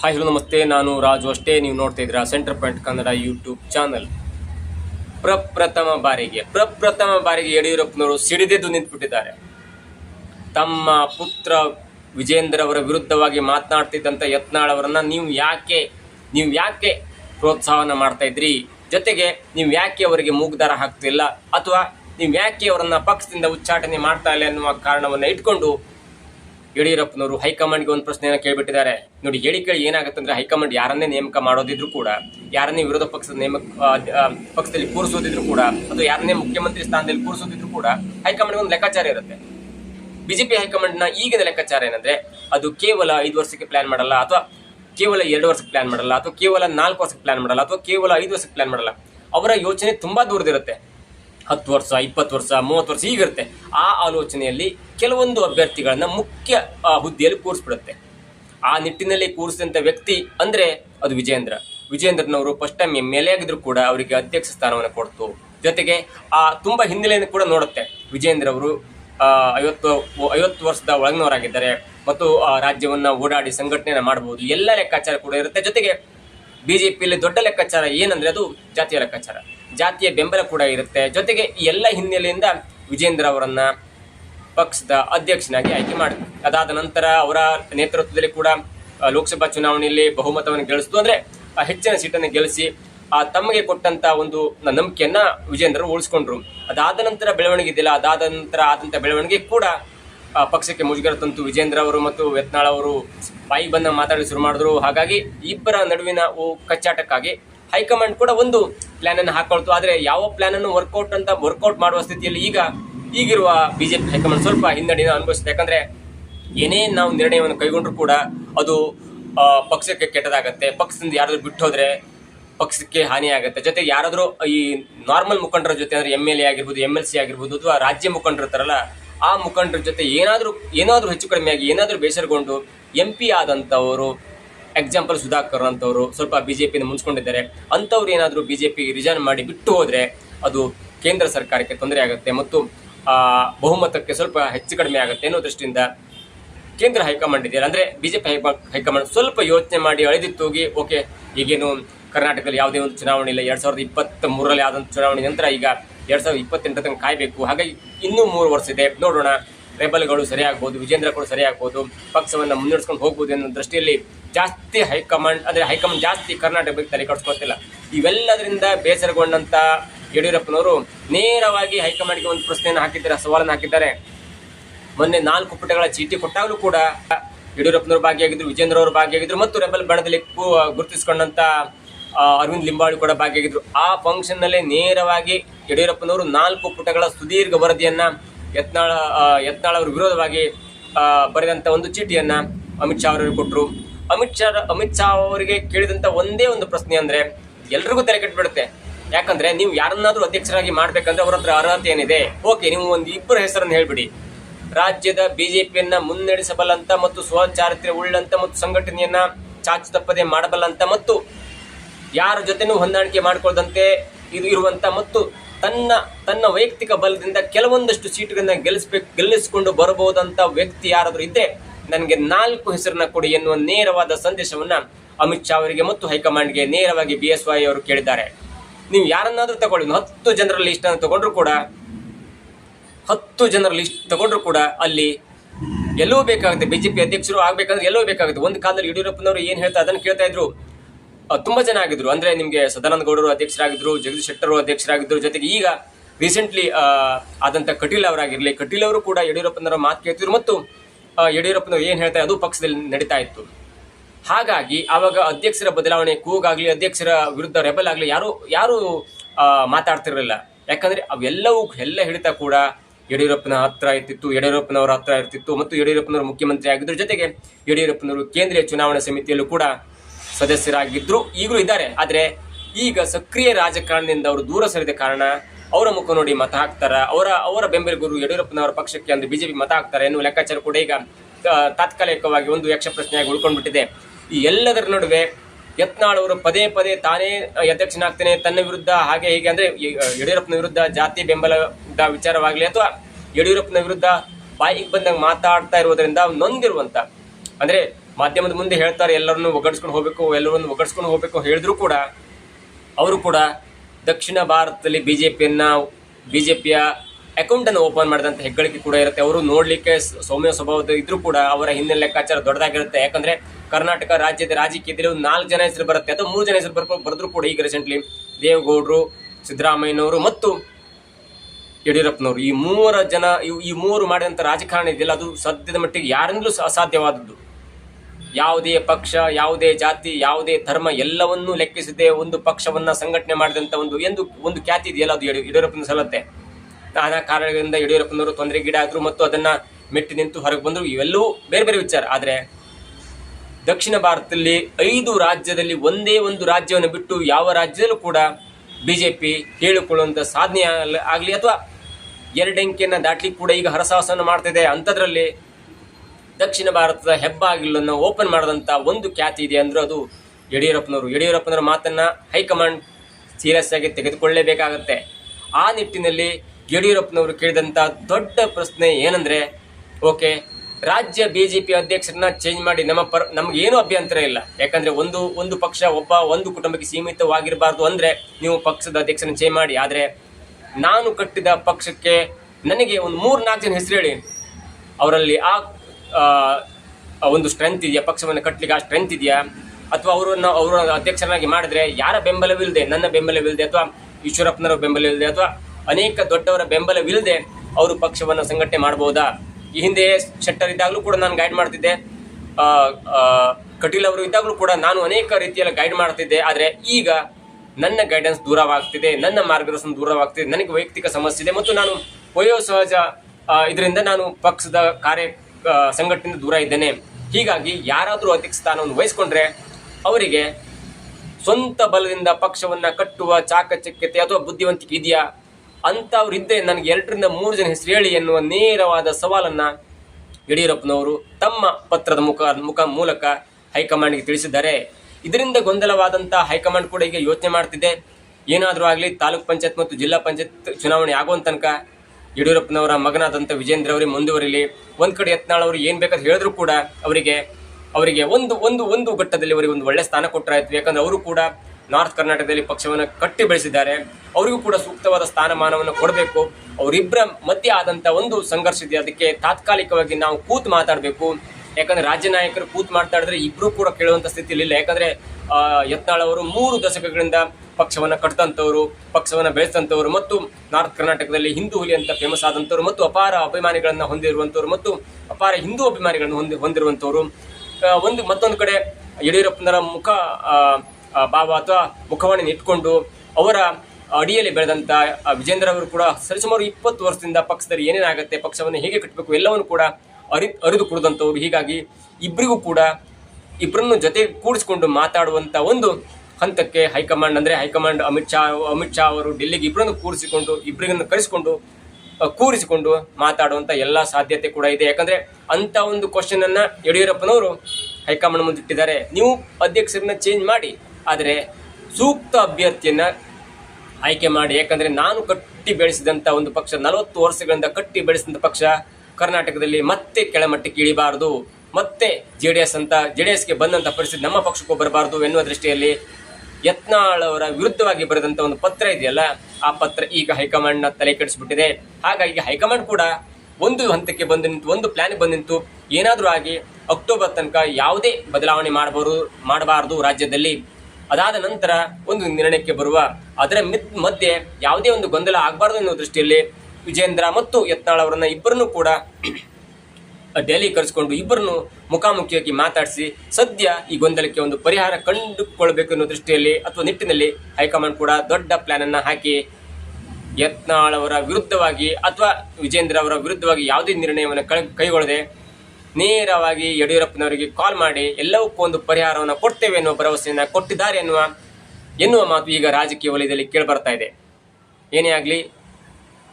Hi hello ನಮಸ್ತೆ. ನಾನು ರಾಜು ಅಷ್ಟೇ. ನೀವು ನೋಡ್ತಾ ಇದ್ದೀರಾ centre point Kannada YouTube channel ಪ್ರಪ್ರಥಮ ಬಾರಿಗೆ ಪ್ರಪ್ರಥಮ ಬಾರಿಗೆ ಯಡಿಯೂರಪ್ಪನವರು ಸಿಡಿದೆದ್ದು ನಿಂತುಬಿಟ್ಟಿದ್ದಾರೆ. ತಮ್ಮ ಪುತ್ರ ವಿಜೇಂದ್ರ ಅವರ ವಿರುದ್ಧವಾಗಿ ಮಾತನಾಡ್ತಿದ್ದಂಥ ಯತ್ನಾಳ್ ಅವರನ್ನು ನೀವು ಯಾಕೆ ನೀವು ಯಾಕೆ ಪ್ರೋತ್ಸಾಹನ ಮಾಡ್ತಾ ಇದ್ರಿ? ಜೊತೆಗೆ ನೀವು ಯಾಕೆ ಅವರಿಗೆ ಮೂಗ್ದಾರ ಹಾಕ್ತಿಲ್ಲ? ಅಥವಾ ನೀವು ಯಾಕೆ ಅವರನ್ನು ಪಕ್ಷದಿಂದ ಉಚ್ಚಾಟನೆ ಮಾಡ್ತಾ ಇಲ್ಲ ಎನ್ನುವ ಕಾರಣವನ್ನು ಇಟ್ಕೊಂಡು ಯಡಿಯೂರಪ್ಪನವರು ಹೈಕಮಾಂಡ್ಗೆ ಒಂದು ಪ್ರಶ್ನೆಯನ್ನು ಕೇಳಿಬಿಟ್ಟಿದ್ದಾರೆ. ನೋಡಿ ಹೇಳಿ ಕೇಳಿ ಏನಾಗುತ್ತೆ ಅಂದ್ರೆ ಹೈಕಮಾಂಡ್ ಯಾರನ್ನೇ ನೇಮಕ ಮಾಡೋದಿದ್ರು ಕೂಡ, ಯಾರನ್ನೇ ವಿರೋಧ ಪಕ್ಷದ ನೇಮಕ ಪಕ್ಷದಲ್ಲಿ ಕೂರಿಸೋದಿದ್ರು ಕೂಡ ಅದು ಯಾರನ್ನೇ ಮುಖ್ಯಮಂತ್ರಿ ಸ್ಥಾನದಲ್ಲಿ ಕೂರಿಸೋದಿದ್ರು ಕೂಡ ಹೈಕಮಾಂಡ್ಗೆ ಒಂದು ಲೆಕ್ಕಾಚಾರ ಇರುತ್ತೆ. ಬಿಜೆಪಿ ಹೈಕಮಾಂಡ್ನ ಈಗಿನ ಲೆಕ್ಕಾಚಾರ ಏನಂದ್ರೆ, ಅದು ಕೇವಲ ಐದು ವರ್ಷಕ್ಕೆ ಪ್ಲಾನ್ ಮಾಡಲ್ಲ, ಅಥವಾ ಕೇವಲ ಎರಡು ವರ್ಷಕ್ಕೆ ಪ್ಲಾನ್ ಮಾಡಲ್ಲ, ಅಥವಾ ಕೇವಲ ನಾಲ್ಕು ವರ್ಷಕ್ಕೆ ಪ್ಲಾನ್ ಮಾಡಲ್ಲ, ಅಥವಾ ಕೇವಲ ಐದು ವರ್ಷಕ್ಕೆ ಪ್ಲಾನ್ ಮಾಡಲ್ಲ. ಅವರ ಯೋಚನೆ ತುಂಬಾ ದೂರದಿರುತ್ತೆ. ಹತ್ತು ವರ್ಷ ಇಪ್ಪತ್ತು ವರ್ಷ ಮೂವತ್ತು ವರ್ಷ ಹೀಗಿರುತ್ತೆ. ಆ ಆಲೋಚನೆಯಲ್ಲಿ ಕೆಲವೊಂದು ಅಭ್ಯರ್ಥಿಗಳನ್ನ ಮುಖ್ಯ ಹುದ್ದೆಯಲ್ಲಿ ಕೂರಿಸ್ಬಿಡುತ್ತೆ. ಆ ನಿಟ್ಟಿನಲ್ಲಿ ಕೂರಿಸಿದಂಥ ವ್ಯಕ್ತಿ ಅಂದ್ರೆ ಅದು Vijendra. ವಿಜೇಂದ್ರನವರು first time M L A ಆಗಿದ್ರು ಕೂಡ ಅವರಿಗೆ ಅಧ್ಯಕ್ಷ ಸ್ಥಾನವನ್ನು ಕೊಡ್ತು. ಜೊತೆಗೆ ಆ ತುಂಬಾ ಹಿನ್ನೆಲೆಯನ್ನು ಕೂಡ ನೋಡುತ್ತೆ. ವಿಜೇಂದ್ರ ಅವರು ಐವತ್ತು ಐವತ್ತು ವರ್ಷದ ಒಳಗಿನವರಾಗಿದ್ದಾರೆ. ಮತ್ತು ಆ, ರಾಜ್ಯವನ್ನ ಓಡಾಡಿ ಸಂಘಟನೆಯನ್ನು ಮಾಡಬಹುದು ಎಲ್ಲ ಲೆಕ್ಕಾಚಾರ ಕೂಡ ಇರುತ್ತೆ. ಜೊತೆಗೆ ಬಿಜೆಪಿಯಲ್ಲಿ ದೊಡ್ಡ ಲೆಕ್ಕಾಚಾರ ಏನಂದ್ರೆ ಅದು ಜಾತಿಯ ಲೆಕ್ಕಾಚಾರ. ಜಾತಿಯ ಬೆಂಬಲ ಕೂಡ ಇರುತ್ತೆ. ಜೊತೆಗೆ ಎಲ್ಲ ಹಿನ್ನೆಲೆಯಿಂದ ವಿಜೇಂದ್ರ ಅವರನ್ನ ಪಕ್ಷದ ಅಧ್ಯಕ್ಷನಾಗಿ ಆಯ್ಕೆ ಮಾಡಿದ್ರು ಅದಾದ ನಂತರ ಅವರ ನೇತೃತ್ವದಲ್ಲಿ ಕೂಡ ಲೋಕಸಭಾ ಚುನಾವಣೆಯಲ್ಲಿ ಬಹುಮತವನ್ನು ಗಳಿಸಿತು ಅಂದ್ರೆ ಹೆಚ್ಚಿನ ಸೀಟನ್ನು ಗೆಲ್ಲಿಸಿ, ಆ, ತಮಗೆ ಕೊಟ್ಟಂತ ಒಂದು ನಂಬಿಕೆಯನ್ನ ವಿಜೇಂದ್ರ ಉಳಿಸ್ಕೊಂಡ್ರು. ಅದಾದ ನಂತರ ಬೆಳವಣಿಗೆ ಇದೆಯಲ್ಲ ಅದಾದ ನಂತರ ಆದಂತ ಬೆಳವಣಿಗೆ ಕೂಡ ಪಕ್ಷಕ್ಕೆ ಮುಜುಗರ ತಂತು. ವಿಜೇಂದ್ರ ಅವರು ಮತ್ತು ವೆತ್ನಾಳ್ ಅವರು, ಬಾಯಿ ಬಂದ ಮಾತಾಡಲು ಶುರು ಮಾಡಿದ್ರು. ಹಾಗಾಗಿ ಇಬ್ಬರ ನಡುವಿನ ಕಚ್ಚಾಟಕ್ಕಾಗಿ ಹೈಕಮಾಂಡ್ ಕೂಡ ಒಂದು ಪ್ಲಾನ್ ಅನ್ನು ಹಾಕೊಳ್ತು. ಆದರೆ ಯಾವ ಪ್ಲಾನ್ ಅನ್ನು ವರ್ಕೌಟ್ ಅಂತ ವರ್ಕೌಟ್ ಮಾಡುವ ಸ್ಥಿತಿಯಲ್ಲಿ ಈಗ ಈಗಿರುವ ಬಿಜೆಪಿ ಹೈಕಮಾಂಡ್ ಸ್ವಲ್ಪ ಹಿನ್ನಡೆಯನ್ನು ಅನುಭವಿಸುತ್ತೆ. ಯಾಕಂದ್ರೆ ಏನೇ ನಾವು ನಿರ್ಣಯವನ್ನು ಕೈಗೊಂಡ್ರು ಕೂಡ ಅದು ಪಕ್ಷಕ್ಕೆ ಕೆಟ್ಟದಾಗತ್ತೆ. ಪಕ್ಷದಿಂದ ಯಾರಾದರೂ ಬಿಟ್ಟು ಹೋದ್ರೆ ಪಕ್ಷಕ್ಕೆ ಹಾನಿ ಆಗುತ್ತೆ. ಜೊತೆಗೆ ಯಾರಾದರೂ ಈ ನಾರ್ಮಲ್ ಮುಖಂಡರ ಜೊತೆ ಅಂದರೆ ಎಂ ಎಲ್ ಎ ಆಗಿರ್ಬೋದು ಎಂ ಎಲ್ ಸಿ ಆಗಿರ್ಬೋದು ಅಥವಾ ರಾಜ್ಯ ಮುಖಂಡರು ಇರ್ತಾರಲ್ಲ, ಆ ಮುಖಂಡರ ಜೊತೆ ಏನಾದರೂ ಏನಾದರೂ ಹೆಚ್ಚು ಕಡಿಮೆ ಆಗಿ ಏನಾದರೂ ಬೇಸರಗೊಂಡು ಎಂ ಪಿ ಆದಂಥವರು ಎಕ್ಸಾಂಪಲ್ ಸುಧಾಕರ್ ಅಂತವರು ಸ್ವಲ್ಪ ಬಿಜೆಪಿ ಮುಂಚ್ಕೊಂಡಿದ್ದಾರೆ. ಅಂಥವ್ರು ಏನಾದರೂ ಬಿಜೆಪಿಗೆ ರಿಜೈನ್ ಮಾಡಿ ಬಿಟ್ಟು ಹೋದರೆ ಅದು ಕೇಂದ್ರ ಸರ್ಕಾರಕ್ಕೆ ತೊಂದರೆ ಆಗುತ್ತೆ ಮತ್ತು ಬಹುಮತಕ್ಕೆ ಸ್ವಲ್ಪ ಹೆಚ್ಚು ಕಡಿಮೆ ಆಗುತ್ತೆ ಅನ್ನೋ ದೃಷ್ಟಿಯಿಂದ ಕೇಂದ್ರ ಹೈಕಮಾಂಡ್ ಇದೆಯಲ್ಲ, ಅಂದ್ರೆ ಬಿಜೆಪಿ ಹೈಕಮಾಂಡ್ ಸ್ವಲ್ಪ ಯೋಚನೆ ಮಾಡಿ ಅಳೆದಿತ್ತೋಗಿ ಓಕೆ, ಈಗೇನು ಕರ್ನಾಟಕದಲ್ಲಿ ಯಾವುದೇ ಒಂದು ಚುನಾವಣೆ ಇಲ್ಲ, ಎರಡು ಸಾವಿರದ ಇಪ್ಪತ್ತ ಮೂರರಲ್ಲಿ ಆದಂಥ ಚುನಾವಣೆ ನಂತರ ಈಗ ಎರಡ್ ಸಾವಿರದ ಇಪ್ಪತ್ತೆಂಟರ ತನಕ ಕಾಯಬೇಕು. ಹಾಗಾಗಿ ಇನ್ನೂ ಮೂರು ವರ್ಷ ಇದೆ. ನೋಡೋಣ ರೆಬಲ್ಗಳು ಸರಿಯಾಗ್ಬೋದು ವಿಜೇಂದ್ರ ಕೂಡ ಸರಿಯಾಗ್ಬೋದು, ಪಕ್ಷವನ್ನು ಮುನ್ನಡೆಸ್ಕೊಂಡು ಹೋಗ್ಬೋದು ಅನ್ನೋ ದೃಷ್ಟಿಯಲ್ಲಿ ಜಾಸ್ತಿ ಹೈಕಮಾಂಡ್, ಅಂದರೆ ಹೈಕಮಾಂಡ್ ಜಾಸ್ತಿ ಕರ್ನಾಟಕ ಬಗ್ಗೆ ತಲೆ ಕಟ್ಸ್ಕೊತಿಲ್ಲ ಇವೆಲ್ಲದರಿಂದ ಬೇಸರಗೊಂಡಂಥ ಯಡಿಯೂರಪ್ಪನವರು ನೇರವಾಗಿ ಹೈಕಮಾಂಡ್ಗೆ ಒಂದು ಪ್ರಶ್ನೆಯನ್ನು ಹಾಕಿದ್ದಾರೆ, ಸವಾಲನ್ನು ಹಾಕಿದ್ದಾರೆ. ಮೊನ್ನೆ ನಾಲ್ಕು ಪುಟಗಳ ಚೀಟಿ ಕೊಟ್ಟಾಗಲೂ ಕೂಡ ಯಡಿಯೂರಪ್ಪನವರು ಭಾಗಿಯಾಗಿದ್ದರು ವಿಜೇಂದ್ರ ಅವರು ಭಾಗಿಯಾಗಿದ್ರು ಮತ್ತು ರೆಬಲ್ ಬಣದಲ್ಲಿ ಗುರುತಿಸಿಕೊಂಡಂಥ ಅರವಿಂದ್ ಲಿಂಬಾಳಿ ಕೂಡ ಭಾಗಿಯಾಗಿದ್ದರು ಆ ಫಂಕ್ಷನ್ನಲ್ಲೇ ನೇರವಾಗಿ ಯಡಿಯೂರಪ್ಪನವರು ನಾಲ್ಕು ಪುಟಗಳ ಸುದೀರ್ಘ ವರದಿಯನ್ನ ಯತ್ನಾಳ ಯತ್ನಾಳ ಅವರ ವಿರೋಧವಾಗಿ ಬರೆದಂಥ ಒಂದು ಚೀಟಿಯನ್ನ ಅಮಿತ್ ಶಾ ಅವರಿಗೆ ಕೊಟ್ಟರು ಅಮಿತ್ ಶಾ ಅಮಿತ್ ಶಾ ಅವರಿಗೆ ಕೇಳಿದಂತ ಒಂದೇ ಒಂದು ಪ್ರಶ್ನೆ ಅಂದ್ರೆ, ಎಲ್ರಿಗೂ ತಲೆ ಕೆಟ್ಟುಬಿಡುತ್ತೆ ಯಾಕಂದ್ರೆ ನೀವು ಯಾರನ್ನಾದರೂ ಅಧ್ಯಕ್ಷರಾಗಿ ಮಾಡ್ಬೇಕಂದ್ರೆ ಅವ್ರ ಹತ್ರ ಅರ್ಹತೆ ಏನಿದೆ? ಓಕೆ, ನೀವು ಒಂದು ಇಬ್ಬರ ಹೆಸರನ್ನು ಹೇಳಿಬಿಡಿ. ರಾಜ್ಯದ ಬಿಜೆಪಿಯನ್ನ ಮುನ್ನಡೆಸಬಲ್ಲಂತ ಮತ್ತು ಸ್ವಚಾರಿತ್ರ್ಯ ಉಳ್ಳಂತ ಮತ್ತು ಸಂಘಟನೆಯನ್ನ ಚಾಚು ತಪ್ಪದೆ ಮಾಡಬಲ್ಲಂಥ ಮತ್ತು ಯಾರ ಜೊತೆನೂ ಹೊಂದಾಣಿಕೆ ಮಾಡಿಕೊಳ್ಳದಂತೆ ಇದು ಇರುವಂತ ಮತ್ತು ತನ್ನ ತನ್ನ ವೈಯಕ್ತಿಕ ಬಲದಿಂದ ಕೆಲವೊಂದಷ್ಟು ಸೀಟುಗಳನ್ನ ಗೆಲ್ಲಿಸ್ಬೇಕು, ಗೆಲ್ಲಿಸಿಕೊಂಡು ಬರಬಹುದಂತ ವ್ಯಕ್ತಿ ಯಾರಾದರೂ ಇದ್ದರೆ ನನಗೆ ನಾಲ್ಕು ಹೆಸರನ್ನ ಕೊಡಿ ಎನ್ನುವ ನೇರವಾದ ಸಂದೇಶವನ್ನ ಅಮಿತ್ ಶಾ ಅವರಿಗೆ ಮತ್ತು ಹೈಕಮಾಂಡ್ಗೆ ನೇರವಾಗಿ ಬಿ ಎಸ್ ವೈ ಅವರು ಕೇಳಿದ್ದಾರೆ. ನೀವು ಯಾರನ್ನಾದ್ರೂ ತಗೊಳ್ಳಿ, ಹತ್ತು ಜನರ ಲಿಸ್ಟ್ ಅನ್ನು ತಗೊಂಡ್ರು ಕೂಡ, ಹತ್ತು ಜನರ ಲಿಸ್ಟ್ ತಗೊಂಡ್ರು ಕೂಡ ಅಲ್ಲಿ ಎಲ್ಲೋ ಬೇಕಾಗುತ್ತೆ. ಬಿಜೆಪಿ ಅಧ್ಯಕ್ಷರು ಆಗ್ಬೇಕಂದ್ರೆ ಎಲ್ಲೋ ಬೇಕಾಗುತ್ತೆ. ಒಂದು ಕಾಲದಲ್ಲಿ ಯಡಿಯೂರಪ್ಪನವರು ಏನ್ ಹೇಳ್ತಾ ಅದನ್ನು ಕೇಳ್ತಾ ಇದ್ರು ತುಂಬಾ ಜನ ಆಗಿದ್ರು. ಅಂದ್ರೆ ನಿಮ್ಗೆ ಸದಾನಂದ ಗೌಡರು ಅಧ್ಯಕ್ಷರಾಗಿದ್ರು, ಜಗದೀಶ್ ಶೆಟ್ಟರ್ ಅಧ್ಯಕ್ಷರಾಗಿದ್ರು. ಜೊತೆಗೆ ಈಗ ರೀಸೆಂಟ್ಲಿ ಆದಂತ ಕಟೀಲ್ ಅವರಾಗಿರ್ಲಿ, ಕಟೀಲ್ ಅವರು ಕೂಡ ಯಡಿಯೂರಪ್ಪನವರ ಮಾತು ಕೇಳ್ತಿದ್ರು ಮತ್ತು ಯಡಿಯೂರಪ್ಪನವರು ಏನ್ ಹೇಳ್ತಾರೆ ಅದು ಪಕ್ಷದಲ್ಲಿ ನಡೀತಾ ಇತ್ತು. ಹಾಗಾಗಿ ಆವಾಗ ಅಧ್ಯಕ್ಷರ ಬದಲಾವಣೆ, ಕೂಗಾಗ್ಲಿ, ಅಧ್ಯಕ್ಷರ ವಿರುದ್ಧ ರೆಬಲ್ ಆಗ್ಲಿ, ಯಾರು ಯಾರು ಮಾತಾಡ್ತಿರಲಿಲ್ಲ ಮಾತಾಡ್ತಿರ್ಲಿಲ್ಲ. ಯಾಕಂದ್ರೆ ಅವೆಲ್ಲವೂ ಎಲ್ಲ ಹಿಡಿತಾ ಕೂಡ ಯಡಿಯೂರಪ್ಪನ ಹತ್ರ ಇರ್ತಿತ್ತು, ಯಡಿಯೂರಪ್ಪನವರ ಹತ್ರ ಇರ್ತಿತ್ತು ಮತ್ತು ಯಡಿಯೂರಪ್ಪನವರು ಮುಖ್ಯಮಂತ್ರಿ ಆಗಿದ್ರು. ಜೊತೆಗೆ ಯಡಿಯೂರಪ್ಪನವರು ಕೇಂದ್ರೀಯ ಚುನಾವಣಾ ಸಮಿತಿಯಲ್ಲೂ ಕೂಡ ಸದಸ್ಯರಾಗಿದ್ರು, ಈಗಲೂ ಇದ್ದಾರೆ. ಆದರೆ ಈಗ ಸಕ್ರಿಯ ರಾಜಕಾರಣದಿಂದ ಅವರು ದೂರ ಸರಿದ ಕಾರಣ ಅವರ ಮುಖ ನೋಡಿ ಮತ ಹಾಕ್ತಾರ. ಅವರ ಅವರ ಬೆಂಬಲಿಗರು ಯಡಿಯೂರಪ್ಪನವರ ಪಕ್ಷಕ್ಕೆ ಅಂದ್ರೆ ಬಿಜೆಪಿ ಮತ ಹಾಕ್ತಾರೆ ಎನ್ನುವ ಲೆಕ್ಕಾಚಾರ ಕೂಡ ಈಗ ತಾತ್ಕಾಲಿಕವಾಗಿ ಒಂದು ಯಕ್ಷ ಪ್ರಶ್ನೆಯಾಗಿ ಉಳ್ಕೊಂಡ್ಬಿಟ್ಟಿದೆ. ಈ ಎಲ್ಲದರ ನಡುವೆ ಯತ್ನಾಳ್ ಅವರು ಪದೇ ಪದೇ ತಾನೇ ಅಧ್ಯಕ್ಷನಾಗ್ತೇನೆ ತನ್ನ ವಿರುದ್ಧ, ಹಾಗೆ ಹೀಗೆ ಅಂದ್ರೆ ಯಡಿಯೂರಪ್ಪನ ವಿರುದ್ಧ ಜಾತಿ ಬೆಂಬಲದ ವಿಚಾರವಾಗಲಿ ಅಥವಾ ಯಡಿಯೂರಪ್ಪನ ವಿರುದ್ಧ ಬಾಯಿಗೆ ಬಂದಂಗೆ ಮಾತಾಡ್ತಾ ಇರುವುದರಿಂದ ನೊಂದಿರುವಂತ ಅಂದ್ರೆ ಮಾಧ್ಯಮದ ಮುಂದೆ ಹೇಳ್ತಾರೆ, ಎಲ್ಲರನ್ನು ಒಗ್ಗಡಿಸ್ಕೊಂಡು ಹೋಗಬೇಕು, ಎಲ್ಲರನ್ನು ಒಗ್ಗಡಿಸ್ಕೊಂಡು ಹೋಗಬೇಕು ಹೇಳಿದ್ರು ಕೂಡ, ಅವರು ಕೂಡ ದಕ್ಷಿಣ ಭಾರತದಲ್ಲಿ ಬಿ ಜೆ ಪಿಯನ್ನು ಬಿ ಜೆ ಪಿಯ ಅಕೌಂಟನ್ನು ಓಪನ್ ಮಾಡಿದಂಥ ಹೆಗ್ಗಳಿಕೆ ಕೂಡ ಇರುತ್ತೆ. ಅವರು ನೋಡಲಿಕ್ಕೆ ಸೌಮ್ಯ ಸ್ವಭಾವದ ಇದ್ರೂ ಕೂಡ ಅವರ ಹಿನ್ನೆಲೆ ಲೆಕ್ಕಾಚಾರ ದೊಡ್ಡದಾಗಿರುತ್ತೆ. ಯಾಕಂದ್ರೆ ಕರ್ನಾಟಕ ರಾಜ್ಯದ ರಾಜಕೀಯದಲ್ಲಿ ಒಂದು ನಾಲ್ಕು ಜನ ಹೆಸರು ಬರುತ್ತೆ. ಅಥವಾ ಮೂರು ಜನ ಹೆಸರು ಬರ್ಕೊಂಡು ಬರೆದ್ರು ಕೂಡ ಈಗ ರೀಸೆಂಟ್ಲಿ ದೇವೇಗೌಡರು, ಸಿದ್ದರಾಮಯ್ಯನವರು ಮತ್ತು ಯಡಿಯೂರಪ್ಪನವರು. ಈ ಮೂವರ ಜನ, ಈ ಮೂವರು ಮಾಡಿದಂಥ ರಾಜಕಾರಣ ಇದೆಯಲ್ಲ, ಅದು ಸದ್ಯದ ಮಟ್ಟಿಗೆ ಯಾರಿಂದಲೂ ಅಸಾಧ್ಯವಾದದ್ದು. ಯಾವುದೇ ಪಕ್ಷ, ಯಾವುದೇ ಜಾತಿ, ಯಾವುದೇ ಧರ್ಮ ಎಲ್ಲವನ್ನೂ ಲೆಕ್ಕಿಸದೆ ಒಂದು ಪಕ್ಷವನ್ನ ಸಂಘಟನೆ ಮಾಡಿದಂಥ ಒಂದು ಎಂದು ಒಂದು ಖ್ಯಾತಿ ಇದೆಯಲ್ಲ ಅದು ಯಡಿ- ಯಡಿಯೂರಪ್ಪನ ಸಲ್ಲತ್ತೆ ನಾನಾ ಕಾರಣಗಳಿಂದ ಯಡಿಯೂರಪ್ಪನವರು ತೊಂದರೆಗೀಡಾದ್ರು ಮತ್ತು ಅದನ್ನ ಮೆಟ್ಟಿ ನಿಂತು ಹೊರಗೆ ಬಂದರು. ಇವೆಲ್ಲವೂ ಬೇರೆ ಬೇರೆ ವಿಚಾರ. ಆದರೆ ದಕ್ಷಿಣ ಭಾರತದಲ್ಲಿ ಐದು ರಾಜ್ಯದಲ್ಲಿ ಒಂದೇ ಒಂದು ರಾಜ್ಯವನ್ನು ಬಿಟ್ಟು ಯಾವ ರಾಜ್ಯದಲ್ಲೂ ಕೂಡ ಬಿಜೆಪಿ ಹೇಳಿಕೊಳ್ಳುವಂಥ ಸಾಧನೆ ಆಗಲಿ ಅಥವಾ ಎರಡಂಕಿಯನ್ನು ದಾಟ್ಲಿಕ್ಕೆ ಕೂಡ ಈಗ ಹರಸಾಹಸವನ್ನು ಮಾಡ್ತಿದೆ. ಅಂಥದ್ರಲ್ಲಿ ದಕ್ಷಿಣ ಭಾರತದ ಹೆಬ್ಬಾಗಿಲನ್ನು ಓಪನ್ ಮಾಡಿದಂಥ ಒಂದು ಖ್ಯಾತಿ ಇದೆ ಅಂದರೆ ಅದು ಯಡಿಯೂರಪ್ಪನವರು. ಯಡಿಯೂರಪ್ಪನವರ ಮಾತನ್ನು ಹೈಕಮಾಂಡ್ ಸೀರಿಯಸ್ ಆಗಿ ತೆಗೆದುಕೊಳ್ಳಲೇಬೇಕಾಗತ್ತೆ ಆ ನಿಟ್ಟಿನಲ್ಲಿ ಯಡಿಯೂರಪ್ಪನವರು ಕೇಳಿದಂಥ ದೊಡ್ಡ ಪ್ರಶ್ನೆ ಏನಂದರೆ, ಓಕೆ, ರಾಜ್ಯ ಬಿ ಜೆ ಪಿ ಅಧ್ಯಕ್ಷರನ್ನ ಚೇಂಜ್ ಮಾಡಿ ನಮ್ಮ ಪರ ನಮಗೇನು ಅಭ್ಯಂತರ ಇಲ್ಲ. ಯಾಕಂದರೆ ಒಂದು ಒಂದು ಪಕ್ಷ ಒಬ್ಬ ಒಂದು ಕುಟುಂಬಕ್ಕೆ ಸೀಮಿತವಾಗಿರಬಾರ್ದು ಅಂದರೆ ನೀವು ಪಕ್ಷದ ಅಧ್ಯಕ್ಷರನ್ನ ಚೇಂಜ್ ಮಾಡಿ. ಆದರೆ ನಾನು ಕಟ್ಟಿದ ಪಕ್ಷಕ್ಕೆ ನನಗೆ ಒಂದು ಮೂರು ನಾಲ್ಕು ಜನ ಹೆಸರು ಹೇಳಿ. ಅವರಲ್ಲಿ ಆ ಒಂದು ಸ್ಟ್ರೆಂತ್ ಇದೆಯಾ? ಪಕ್ಷವನ್ನು ಕಟ್ಟಲಿಕ್ಕೆ ಆ ಸ್ಟ್ರೆಂತ್ ಇದೆಯಾ? ಅಥವಾ ಅವರನ್ನು ಅವರ ಅಧ್ಯಕ್ಷರನ್ನಾಗಿ ಮಾಡಿದ್ರೆ ಯಾರ ಬೆಂಬಲವಿಲ್ಲದೆ ನನ್ನ ಬೆಂಬಲವಿಲ್ಲದೆ ಅಥವಾ ಈಶ್ವರಪ್ಪನವರ ಬೆಂಬಲವಿಲ್ಲದೆ ಅಥವಾ ಅನೇಕ ದೊಡ್ಡವರ ಬೆಂಬಲವಿಲ್ಲದೆ ಅವರು ಪಕ್ಷವನ್ನು ಸಂಘಟನೆ ಮಾಡ್ಬೋದಾ? ಈ ಹಿಂದೆ ಶೆಟ್ಟರ್ ಇದ್ದಾಗಲೂ ಕೂಡ ನಾನು ಗೈಡ್ ಮಾಡ್ತಿದ್ದೆ. ಕಟೀಲ್ ಅವರು ಇದ್ದಾಗಲೂ ಕೂಡ ನಾನು ಅನೇಕ ರೀತಿಯಲ್ಲಿ ಗೈಡ್ ಮಾಡ್ತಿದ್ದೆ. ಆದರೆ ಈಗ ನನ್ನ ಗೈಡೆನ್ಸ್ ದೂರವಾಗ್ತಿದೆ, ನನ್ನ ಮಾರ್ಗದರ್ಶನ ದೂರವಾಗ್ತಿದೆ, ನನಗೆ ವೈಯಕ್ತಿಕ ಸಮಸ್ಯೆ ಇದೆ ಮತ್ತು ನಾನು ವಯೋಸಹಜ ಇದರಿಂದ ನಾನು ಪಕ್ಷದ ಕಾರ್ಯ ಸಂಘಟನೆಯಿಂದ ದೂರ ಇದ್ದೇನೆ. ಹೀಗಾಗಿ ಯಾರಾದರೂ ಅಧಿಕ ಸ್ಥಾನವನ್ನು ವಹಿಸ್ಕೊಂಡ್ರೆ ಅವರಿಗೆ ಸ್ವಂತ ಬಲದಿಂದ ಪಕ್ಷವನ್ನ ಕಟ್ಟುವ ಚಾಕಚಕ್ಯತೆ ಅಥವಾ ಬುದ್ಧಿವಂತಿಕೆ ಇದೆಯಾ? ಅಂತವ್ರಿದ್ದರೆ ನನಗೆ ಎರಡರಿಂದ ಮೂರು ಜನ ಹೆಸರು ಹೇಳಿ ಎನ್ನುವ ನೇರವಾದ ಸವಾಲನ್ನ ಯಡಿಯೂರಪ್ಪನವರು ತಮ್ಮ ಪತ್ರದ ಮುಖ ಮುಖ ಮೂಲಕ ಹೈಕಮಾಂಡ್ಗೆ ತಿಳಿಸಿದ್ದಾರೆ. ಇದರಿಂದ ಗೊಂದಲವಾದಂಥ ಹೈಕಮಾಂಡ್ ಕೂಡ ಈಗ ಯೋಚನೆ ಮಾಡ್ತಿದೆ. ಏನಾದರೂ ಆಗಲಿ ತಾಲೂಕ್ ಪಂಚಾಯತ್ ಮತ್ತು ಜಿಲ್ಲಾ ಪಂಚಾಯತ್ ಚುನಾವಣೆ ಆಗುವಂತ ತನಕ ಯಡಿಯೂರಪ್ಪನವರ ಮಗನಾದಂಥ ವಿಜೇಂದ್ರ ಅವರಿಗೆ ಮುಂದುವರಿಲಿ. ಒಂದು ಕಡೆ ಯತ್ನಾಳ್ ಅವರು ಏನು ಬೇಕಾದ್ರೆ ಹೇಳಿದ್ರು ಕೂಡ ಅವರಿಗೆ ಅವರಿಗೆ ಒಂದು ಒಂದು ಒಂದು ಘಟ್ಟದಲ್ಲಿ ಅವರಿಗೆ ಒಂದು ಒಳ್ಳೆ ಸ್ಥಾನ ಕೊಟ್ಟರಾಯ್ತು ಯಾಕಂದ್ರೆ ಅವರು ಕೂಡ ನಾರ್ತ್ ಕರ್ನಾಟಕದಲ್ಲಿ ಪಕ್ಷವನ್ನು ಕಟ್ಟಿ ಬೆಳೆಸಿದ್ದಾರೆ. ಅವರಿಗೂ ಕೂಡ ಸೂಕ್ತವಾದ ಸ್ಥಾನಮಾನವನ್ನು ಕೊಡಬೇಕು. ಅವರಿಬ್ಬರ ಮಧ್ಯೆ ಆದಂಥ ಒಂದು ಸಂಘರ್ಷ ಇದೆ. ಅದಕ್ಕೆ ತಾತ್ಕಾಲಿಕವಾಗಿ ನಾವು ಕೂತು ಮಾತಾಡಬೇಕು. ಯಾಕಂದ್ರೆ ರಾಜ್ಯ ನಾಯಕರು ಕೂತ್ ಮಾತಾಡಿದ್ರೆ ಇಬ್ರು ಕೂಡ ಕೇಳುವಂತ ಸ್ಥಿತಿಯಲ್ಲಿ ಇಲ್ಲ. ಯಾಕಂದ್ರೆ ಯತ್ನಾಳ್ ಅವರು ಮೂರು ದಶಕಗಳಿಂದ ಪಕ್ಷವನ್ನ ಕಟ್ಟಿದಂಥವ್ರು ಪಕ್ಷವನ್ನ ಬೆಳೆಸಿದಂಥವ್ರು ಮತ್ತು ನಾರ್ತ್ ಕರ್ನಾಟಕದಲ್ಲಿ ಹಿಂದೂ ಹುಲಿ ಅಂತ ಫೇಮಸ್ ಆದಂಥವ್ರು ಮತ್ತು ಅಪಾರ ಅಭಿಮಾನಿಗಳನ್ನ ಹೊಂದಿರುವಂಥವ್ರು ಮತ್ತು ಅಪಾರ ಹಿಂದೂ ಅಭಿಮಾನಿಗಳನ್ನು ಹೊಂದಿ ಹೊಂದಿರುವಂಥವ್ರು ಒಂದು, ಮತ್ತೊಂದು ಕಡೆ ಯಡಿಯೂರಪ್ಪನರ ಮುಖ ಭಾವ ಅಥವಾ ಮುಖವಾಣಿನ ಇಟ್ಕೊಂಡು ಅವರ ಅಡಿಯಲ್ಲಿ ಬೆಳೆದಂತ ವಿಜೇಂದ್ರ ಅವರು ಕೂಡ ಸರಿಸುಮಾರು ಇಪ್ಪತ್ತು ವರ್ಷದಿಂದ ಪಕ್ಷದಲ್ಲಿ ಏನೇನಾಗುತ್ತೆ, ಪಕ್ಷವನ್ನು ಹೇಗೆ ಕಟ್ಟಬೇಕು ಎಲ್ಲವನ್ನು ಕೂಡ ಅರಿ, ಅರಿದು ಹೀಗಾಗಿ ಇಬ್ಬರಿಗೂ ಕೂಡ ಇಬ್ಬರನ್ನು ಜೊತೆ ಕೂಡಿಸ್ಕೊಂಡು ಮಾತಾಡುವಂಥ ಒಂದು ಹಂತಕ್ಕೆ ಹೈಕಮಾಂಡ್, ಅಂದರೆ ಹೈಕಮಾಂಡ್ ಅಮಿತ್ ಶಾ ಅಮಿತ್ ಶಾ ಅವರು ಡೆಲ್ಲಿಗೆ ಇಬ್ಬರನ್ನು ಕೂರಿಸಿಕೊಂಡು ಇಬ್ಬರಿಗನ್ನು ಕರೆಸಿಕೊಂಡು ಕೂರಿಸಿಕೊಂಡು ಮಾತಾಡುವಂಥ ಎಲ್ಲ ಸಾಧ್ಯತೆ ಕೂಡ ಇದೆ. ಯಾಕಂದರೆ ಅಂಥ ಒಂದು ಕ್ವಶನನ್ನು ಯಡಿಯೂರಪ್ಪನವರು ಹೈಕಮಾಂಡ್ ಮುಂದಿಟ್ಟಿದ್ದಾರೆ ನೀವು ಅಧ್ಯಕ್ಷರನ್ನ ಚೇಂಜ್ ಮಾಡಿ, ಆದರೆ ಸೂಕ್ತ ಅಭ್ಯರ್ಥಿಯನ್ನು ಆಯ್ಕೆ ಮಾಡಿ. ಯಾಕಂದರೆ ನಾನು ಕಟ್ಟಿ ಬೆಳೆಸಿದಂಥ ಒಂದು ಪಕ್ಷ, ನಲವತ್ತು ವರ್ಷಗಳಿಂದ ಕಟ್ಟಿ ಬೆಳೆಸಿದಂಥ ಪಕ್ಷ ಕರ್ನಾಟಕದಲ್ಲಿ ಮತ್ತೆ ಕೆಳಮಟ್ಟಕ್ಕೆ ಇಳಿಬಾರದು ಮತ್ತೆ ಜೆ ಡಿ ಎಸ್ ಅಂತ ಜೆ ಡಿ ಎಸ್ಗೆ ಬಂದಂಥ ಪರಿಸ್ಥಿತಿ ನಮ್ಮ ಪಕ್ಷಕ್ಕೂ ಬರಬಾರದು ಎನ್ನುವ ದೃಷ್ಟಿಯಲ್ಲಿ ಯತ್ನಾಳ್ ಅವರ ವಿರುದ್ಧವಾಗಿ ಬರೆದಂಥ ಒಂದು ಪತ್ರ ಇದೆಯಲ್ಲ, ಆ ಪತ್ರ ಈಗ ಹೈಕಮಾಂಡ್ನ ತಲೆ ಕೆಡಿಸ್ಬಿಟ್ಟಿದೆ. ಹಾಗಾಗಿ ಹೈಕಮಾಂಡ್ ಕೂಡ ಒಂದು ಹಂತಕ್ಕೆ ಬಂದು ನಿಂತು, ಒಂದು ಪ್ಲಾನ್ ಬಂದು ನಿಂತು ಏನಾದರೂ ಆಗಿ ಅಕ್ಟೋಬರ್ ತನಕ ಯಾವುದೇ ಬದಲಾವಣೆ ಮಾಡಬಾರು, ಮಾಡಬಾರದು ರಾಜ್ಯದಲ್ಲಿ. ಅದಾದ ನಂತರ ಒಂದು ನಿರ್ಣಯಕ್ಕೆ ಬರುವ, ಅದರ ಮಿತ್ ಮಧ್ಯೆ ಯಾವುದೇ ಒಂದು ಗೊಂದಲ ಆಗಬಾರ್ದು ಎನ್ನುವ ದೃಷ್ಟಿಯಲ್ಲಿ ವಿಜೇಂದ್ರ ಮತ್ತು ಯತ್ನಾಳ್ ಅವರನ್ನ ಇಬ್ಬರನ್ನು ಕೂಡ ದೆಹಲಿ ಕರೆಸ್ಕೊಂಡು ಇಬ್ಬರನ್ನು ಮುಖಾಮುಖಿಯಾಗಿ ಮಾತಾಡಿಸಿ ಸದ್ಯ ಈ ಗೊಂದಲಕ್ಕೆ ಒಂದು ಪರಿಹಾರ ಕಂಡುಕೊಳ್ಬೇಕು ಅನ್ನೋ ದೃಷ್ಟಿಯಲ್ಲಿ ಅಥವಾ ನಿಟ್ಟಿನಲ್ಲಿ ಹೈಕಮಾಂಡ್ ಕೂಡ ದೊಡ್ಡ ಪ್ಲಾನ್ ಅನ್ನ ಹಾಕಿ ಯತ್ನಾಳ್ ಅವರ ವಿರುದ್ಧವಾಗಿ ಅಥವಾ ವಿಜೇಂದ್ರ ಅವರ ವಿರುದ್ಧವಾಗಿ ಯಾವುದೇ ನಿರ್ಣಯವನ್ನು ಕೈಗೊಳ್ಳದೆ ನೇರವಾಗಿ ಯಡಿಯೂರಪ್ಪನವರಿಗೆ ಕಾಲ್ ಮಾಡಿ ಎಲ್ಲವಕ್ಕೂ ಒಂದು ಪರಿಹಾರವನ್ನು ಕೊಡ್ತೇವೆ ಎನ್ನುವ ಭರವಸೆಯನ್ನು ಕೊಟ್ಟಿದ್ದಾರೆ ಎನ್ನುವ ಎನ್ನುವ ಮಾತು ಈಗ ರಾಜಕೀಯ ವಲಯದಲ್ಲಿ ಕೇಳಿಬರ್ತಾ ಇದೆ. ಏನೇ ಆಗಲಿ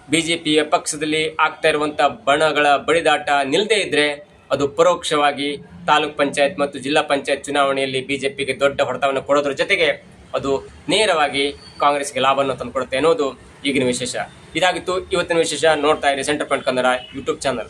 ಬಿಜೆಪಿಯ ಪಕ್ಷದಲ್ಲಿ ಆಗ್ತಾ ಇರುವಂಥ ಬಣಗಳ ಬಡಿದಾಟ ನಿಲ್ಲದೇ ಇದ್ರೆ ಅದು ಪರೋಕ್ಷವಾಗಿ ತಾಲೂಕ್ ಪಂಚಾಯತ್ ಮತ್ತು ಜಿಲ್ಲಾ ಪಂಚಾಯತ್ ಚುನಾವಣೆಯಲ್ಲಿ ಬಿಜೆಪಿಗೆ ದೊಡ್ಡ ಹೊಡೆತವನ್ನು ಕೊಡೋದ್ರ ಜೊತೆಗೆ ಅದು ನೇರವಾಗಿ ಕಾಂಗ್ರೆಸ್ಗೆ ಲಾಭವನ್ನು ತಂದುಕೊಡುತ್ತೆ ಅನ್ನೋದು ಈಗಿನ ವಿಶೇಷ. ಇದಾಗಿತ್ತು ಇವತ್ತಿನ ವಿಶೇಷ ನೋಡ್ತಾ ಇರಿ centre point Kannada YouTube channel.